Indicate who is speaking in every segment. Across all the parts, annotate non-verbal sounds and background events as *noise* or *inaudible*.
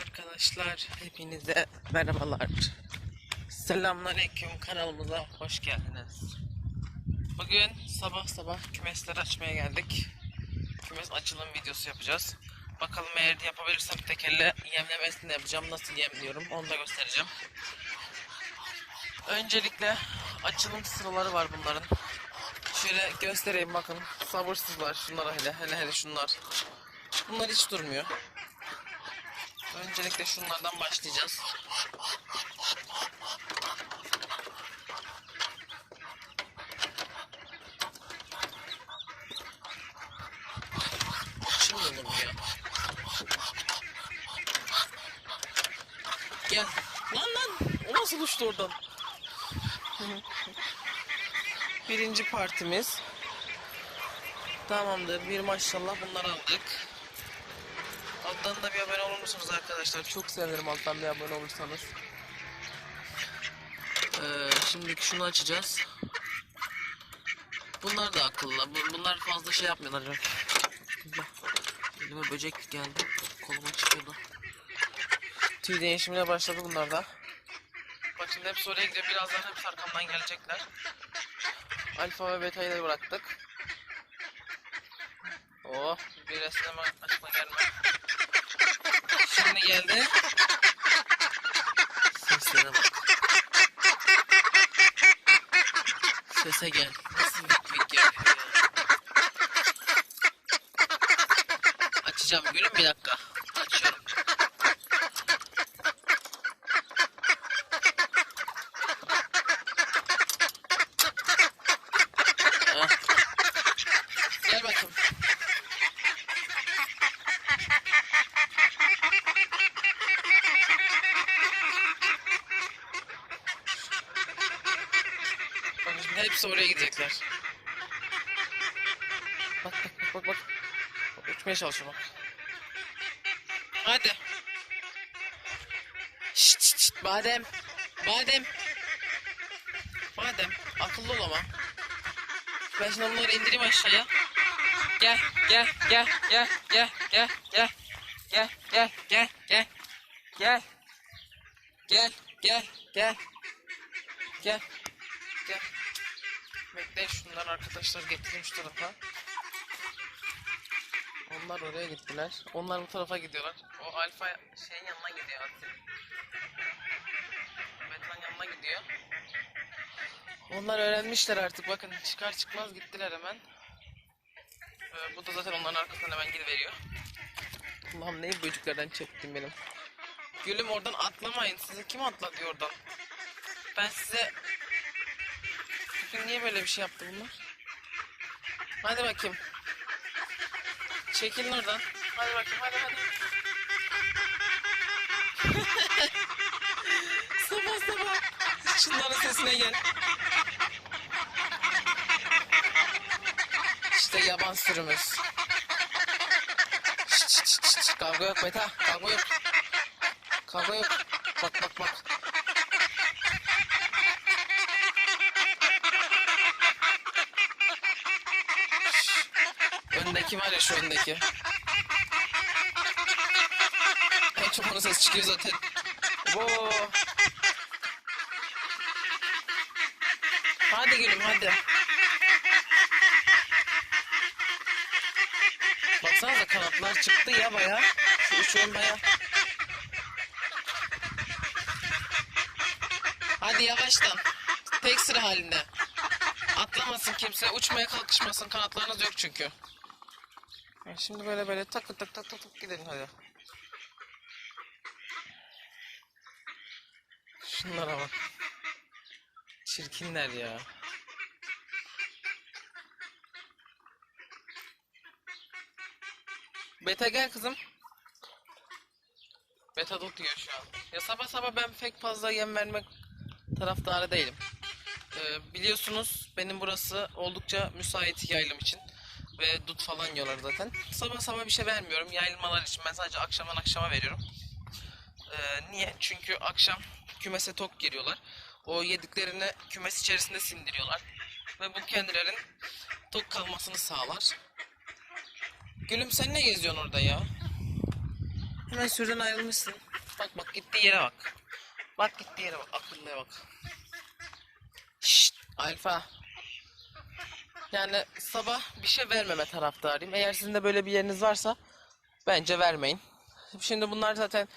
Speaker 1: Arkadaşlar hepinize merhabalar. Selamünaleyküm kanalımıza hoş geldiniz. Bugün sabah sabah kümesleri açmaya geldik. Kümes açılım videosu yapacağız. Bakalım eğer yapabilirsem tek elle yemlemesini yapacağım. Nasıl yemliyorum onu da göstereceğim. Öncelikle açılım sıraları var bunların. Şöyle göstereyim bakın. Sabırsızlar şunlara hele hele hele şunlar. Bunlar hiç durmuyor. Öncelikle şunlardan başlayacağız. Açılmıyor mu bu ya? Gel. Lan lan. O nasıl uçtu oradan? Birinci partimiz. Tamamdır. Bir maşallah bunları aldık. Alttan da bir abone olur musunuz arkadaşlar? Çok sevinirim alttan bir abone olursanız. Ee, şimdi şunu açacağız. Bunlar da akıllı. Bu- Bunlar fazla şey yapmıyorlar. Elime böcek geldi. Koluma çıkıyordu. Tüy değişimine başladı bunlar da. Bak şimdi hepsi oraya gidiyor. Birazdan hepsi arkamdan gelecekler. Alfa ve beta'yı da bıraktık. Oh, bir resim açma gelme. Şimdi geldi. Seslere bak. Sese gel. Nasıl vik yapıyor ya. Açacağım gülüm bir dakika. Açıyorum. Ah. Gel bakayım. Bak şimdi hepsi oraya gidecekler. Bak bak bak bak bak. Uçmaya çalışıyor bak. Hadi. Şşt şşt şşt badem. Badem. Badem. Akıllı ol ama. Ben şimdi onları indireyim aşağıya. Gel gel gel gel gel gel gel. Gel gel gel gel. Gel. Gel gel gel. Gel. Gel. Bekleyin şunları arkadaşlar getireyim şu tarafa. Onlar oraya gittiler. Onlar bu tarafa gidiyorlar. O alfa şeyin yanına gidiyor Asil. Metan yanına gidiyor. Onlar öğrenmişler artık bakın çıkar çıkmaz gittiler hemen. Ee, bu da zaten onların arkasından hemen gidiveriyor. Allah'ım neyi böceklerden çektim benim. Gülüm oradan atlamayın. Size kim atla diyor oradan. Ben size... Bugün niye böyle bir şey yaptı bunlar? Hadi bakayım. Çekilin oradan. Hadi bakayım hadi hadi. *laughs* sabah sabah. Şunların sesine gel. İşte yaban sürümüz. Şşt, şşt, şşt, şşt. Kavga yok Meta. Kavga yok. Kavga yok. Bak bak bak. Öndeki var ya şu öndeki. En çok onun ses çıkıyor zaten. Wow. Hadi gülüm hadi. Baksanıza kanatlar çıktı ya baya. Şu uçuyorum baya. Hadi yavaştan. Tek sıra halinde. Atlamasın kimse. Uçmaya kalkışmasın. Kanatlarınız yok çünkü. Şimdi böyle böyle tak tak tak tak tak gidelim hadi. Şunlara bak. Çirkinler ya. Beta gel kızım. Beta dot diyor şu an. Ya sabah sabah ben pek fazla yem vermek taraftarı değilim. Ee, biliyorsunuz benim burası oldukça müsait yaylım için. Ve dut falan yiyorlar zaten. Sabah sabah bir şey vermiyorum. Yayılmalar için ben sadece akşamdan akşama veriyorum. Ee, niye? Çünkü akşam kümese tok giriyorlar. O yediklerini kümes içerisinde sindiriyorlar. Ve bu kendilerinin tok kalmasını sağlar. Gülüm sen ne geziyorsun orada ya? Hemen sürüden ayrılmışsın. Bak bak gittiği yere bak. Bak gittiği yere bak. Akıllıya bak. Şşt alfa. Yani sabah bir şey vermeme taraftarıyım. Eğer sizin de böyle bir yeriniz varsa bence vermeyin. Şimdi bunlar zaten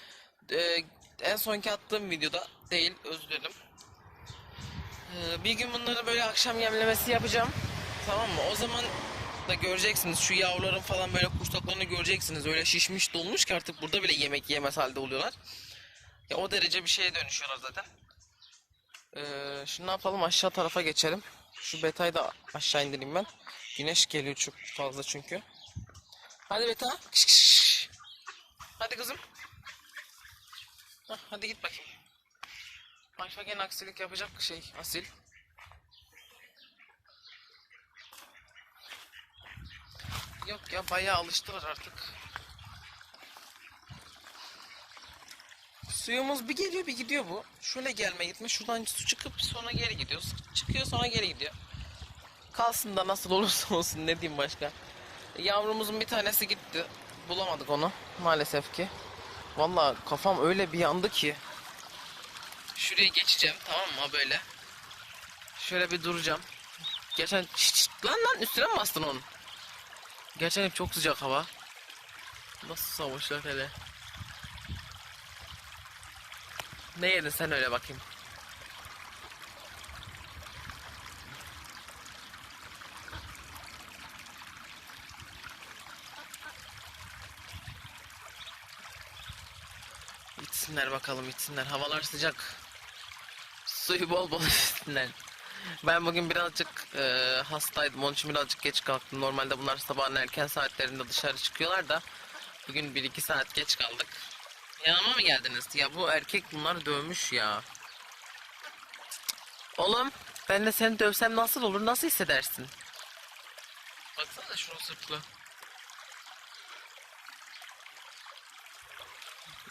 Speaker 1: e, en sonki attığım videoda değil özür dilerim. E, bir gün bunları böyle akşam yemlemesi yapacağım. Tamam mı? O zaman da göreceksiniz şu yavruların falan böyle kuşlaklarını göreceksiniz. Öyle şişmiş dolmuş ki artık burada bile yemek yemez halde oluyorlar. Ya o derece bir şeye dönüşüyorlar zaten. Ee, şimdi ne yapalım aşağı tarafa geçelim. Şu betayı da aşağı indireyim ben. Güneş geliyor çok fazla çünkü. Hadi beta. Kış kış. Hadi kızım. Hah, hadi git bakayım. Alfa gene aksilik yapacak şey asil. Yok ya bayağı alıştılar artık. Suyumuz bir geliyor bir gidiyor bu. Şöyle gelme gitme şuradan su çıkıp sonra geri gidiyor. Çıkıyor sonra geri gidiyor. Kalsın da nasıl olursa *laughs* olsun ne diyeyim başka. Yavrumuzun bir tanesi gitti. Bulamadık onu maalesef ki. Vallahi kafam öyle bir yandı ki. Şuraya geçeceğim tamam mı böyle. Şöyle bir duracağım. Geçen lan lan üstüne mi bastın onun? Geçen hep çok sıcak hava. Nasıl savaşlar hele. Ne yedin sen öyle bakayım. İçsinler bakalım içsinler. Havalar sıcak. Suyu bol bol *laughs* içsinler. Ben bugün birazcık e, hastaydım. Onun için birazcık geç kalktım. Normalde bunlar sabahın erken saatlerinde dışarı çıkıyorlar da bugün 1-2 saat geç kaldık. Yanıma mı geldiniz? Ya bu erkek bunları dövmüş ya. Oğlum ben de seni dövsem nasıl olur? Nasıl hissedersin? Baksana şunu sırtlı.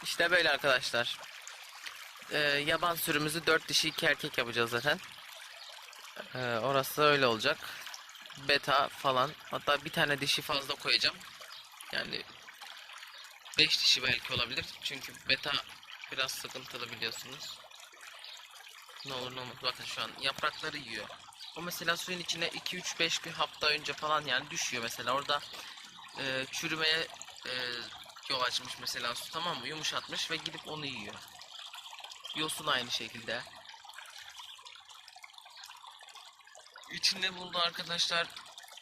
Speaker 1: İşte böyle arkadaşlar. Ee, yaban sürümüzü 4 dişi 2 erkek yapacağız zaten. Ee, orası öyle olacak. Beta falan. Hatta bir tane dişi fazla koyacağım. Yani 5 dişi belki olabilir. Çünkü beta biraz sıkıntılı biliyorsunuz. Ne olur ne olmaz. Bakın şu an yaprakları yiyor. O mesela suyun içine 2-3-5 gün hafta önce falan yani düşüyor mesela. Orada e, çürümeye e, yol açmış mesela su tamam mı? Yumuşatmış ve gidip onu yiyor. Yosun aynı şekilde. İçinde bulunduğu arkadaşlar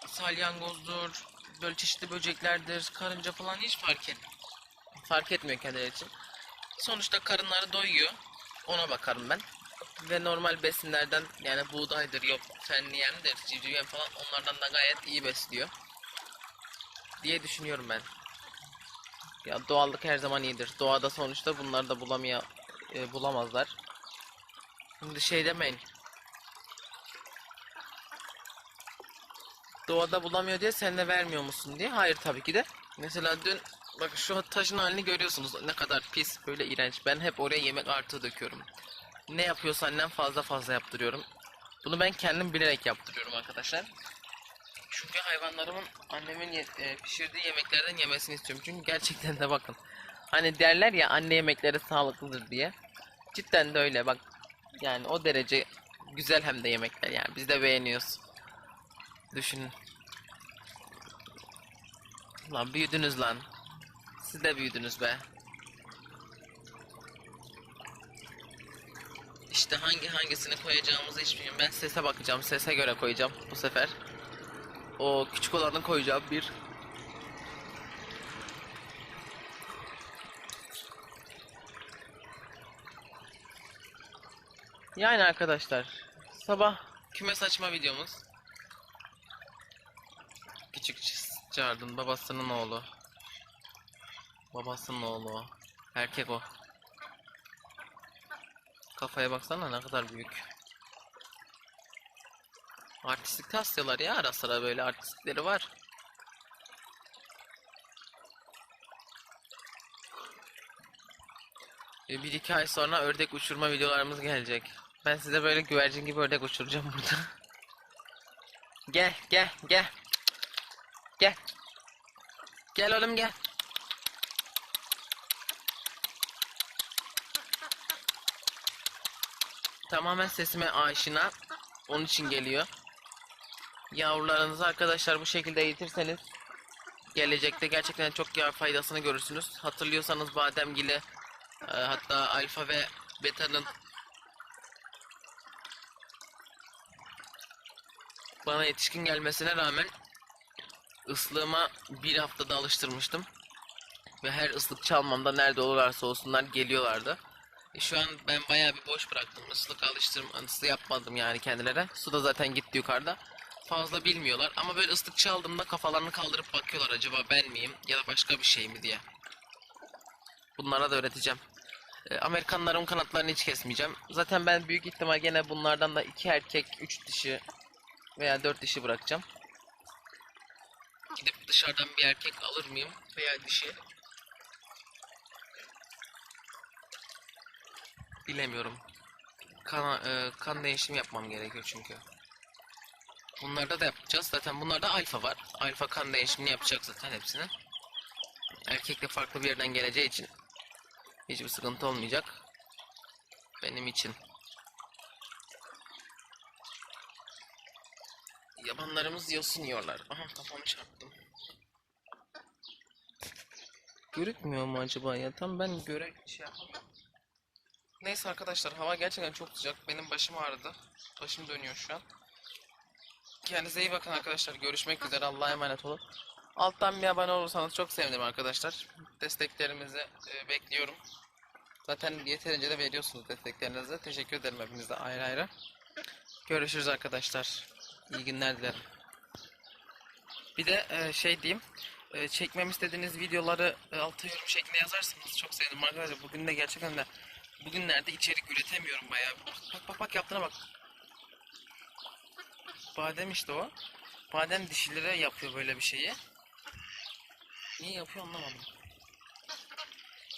Speaker 1: salyangozdur, böyle çeşitli böceklerdir, karınca falan hiç fark et fark etmiyor kendileri için. Sonuçta karınları doyuyor. Ona bakarım ben. Ve normal besinlerden yani buğdaydır, yok fenliyemdir, civcivyem falan onlardan da gayet iyi besliyor. Diye düşünüyorum ben. Ya doğallık her zaman iyidir. Doğada sonuçta bunları da bulamaya e, bulamazlar. Şimdi şey demeyin. Doğada bulamıyor diye sen de vermiyor musun diye. Hayır tabii ki de. Mesela dün bakın şu taşın halini görüyorsunuz. Ne kadar pis, böyle iğrenç. Ben hep oraya yemek artığı döküyorum. Ne yapıyorsa annem fazla fazla yaptırıyorum. Bunu ben kendim bilerek yaptırıyorum arkadaşlar. Çünkü hayvanlarımın annemin e, pişirdiği yemeklerden yemesini istiyorum. Çünkü gerçekten de bakın. Hani derler ya anne yemekleri sağlıklıdır diye. Cidden de öyle bak. Yani o derece güzel hem de yemekler yani. Biz de beğeniyoruz. Düşünün. Lan büyüdünüz lan. Siz de büyüdünüz be. İşte hangi hangisini koyacağımızı hiç bilmiyorum. Ben sese bakacağım. Sese göre koyacağım bu sefer. O küçük olanı koyacağım bir. Yani arkadaşlar sabah kümes açma videomuz. Küçük Cardın babasının oğlu. Babasının oğlu o. Erkek o. Kafaya baksana ne kadar büyük. Artistlik taslıyorlar ya ara sıra böyle artistlikleri var. E, Bir iki ay sonra ördek uçurma videolarımız gelecek. Ben size böyle güvercin gibi ördek uçuracağım burada. gel gel gel. Gel. Gel oğlum gel. Tamamen sesime aşina. Onun için geliyor. Yavrularınızı arkadaşlar bu şekilde eğitirseniz gelecekte gerçekten çok ya faydasını görürsünüz. Hatırlıyorsanız bademgili e, hatta alfa ve beta'nın bana yetişkin gelmesine rağmen ıslığıma bir haftada alıştırmıştım. Ve her ıslık çalmamda nerede olurlarsa olsunlar geliyorlardı. E, şu an ben bayağı bir boş bıraktım. Islık alıştırması yapmadım yani kendilere. Su da zaten gitti yukarıda. Fazla bilmiyorlar ama böyle ıslık çaldığımda kafalarını kaldırıp bakıyorlar acaba ben miyim ya da başka bir şey mi diye. Bunlara da öğreteceğim. E, Amerikanların kanatlarını hiç kesmeyeceğim. Zaten ben büyük ihtimal gene bunlardan da iki erkek, üç dişi veya dört dişi bırakacağım. Gidip dışarıdan bir erkek alır mıyım veya dişi? Bilemiyorum. Kan, e, kan değişimi yapmam gerekiyor çünkü. Bunlarda da yapacağız. Zaten bunlarda alfa var. Alfa kan değişimini yapacak zaten hepsinin. Erkekle farklı bir yerden geleceği için hiçbir sıkıntı olmayacak. Benim için. Yabanlarımız yosun yiyorlar. Aha kafamı çarptım. Görükmüyor mu acaba ya? Tam ben göre şey yapamıyorum. Neyse arkadaşlar hava gerçekten çok sıcak. Benim başım ağrıdı. Başım dönüyor şu an. Kendinize iyi bakın arkadaşlar. Görüşmek üzere. Allah'a emanet olun. Alttan bir abone olursanız çok sevinirim arkadaşlar. Desteklerimizi e, bekliyorum. Zaten yeterince de veriyorsunuz desteklerinizi. Teşekkür ederim hepinize ayrı ayrı. Görüşürüz arkadaşlar. İyi günler dilerim. Bir de e, şey diyeyim. E, çekmem istediğiniz videoları e, alta yorum şeklinde yazarsanız çok sevinirim arkadaşlar. Bugün de gerçekten de bugünlerde içerik üretemiyorum bayağı. Bak bak bak yaptığına bak. Badem işte o. Badem dişilere yapıyor böyle bir şeyi. Niye yapıyor anlamadım.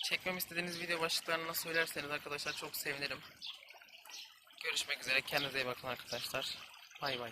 Speaker 1: Çekmem istediğiniz video başlıklarını söylerseniz arkadaşlar çok sevinirim. Görüşmek üzere. Kendinize iyi bakın arkadaşlar. Bay bay.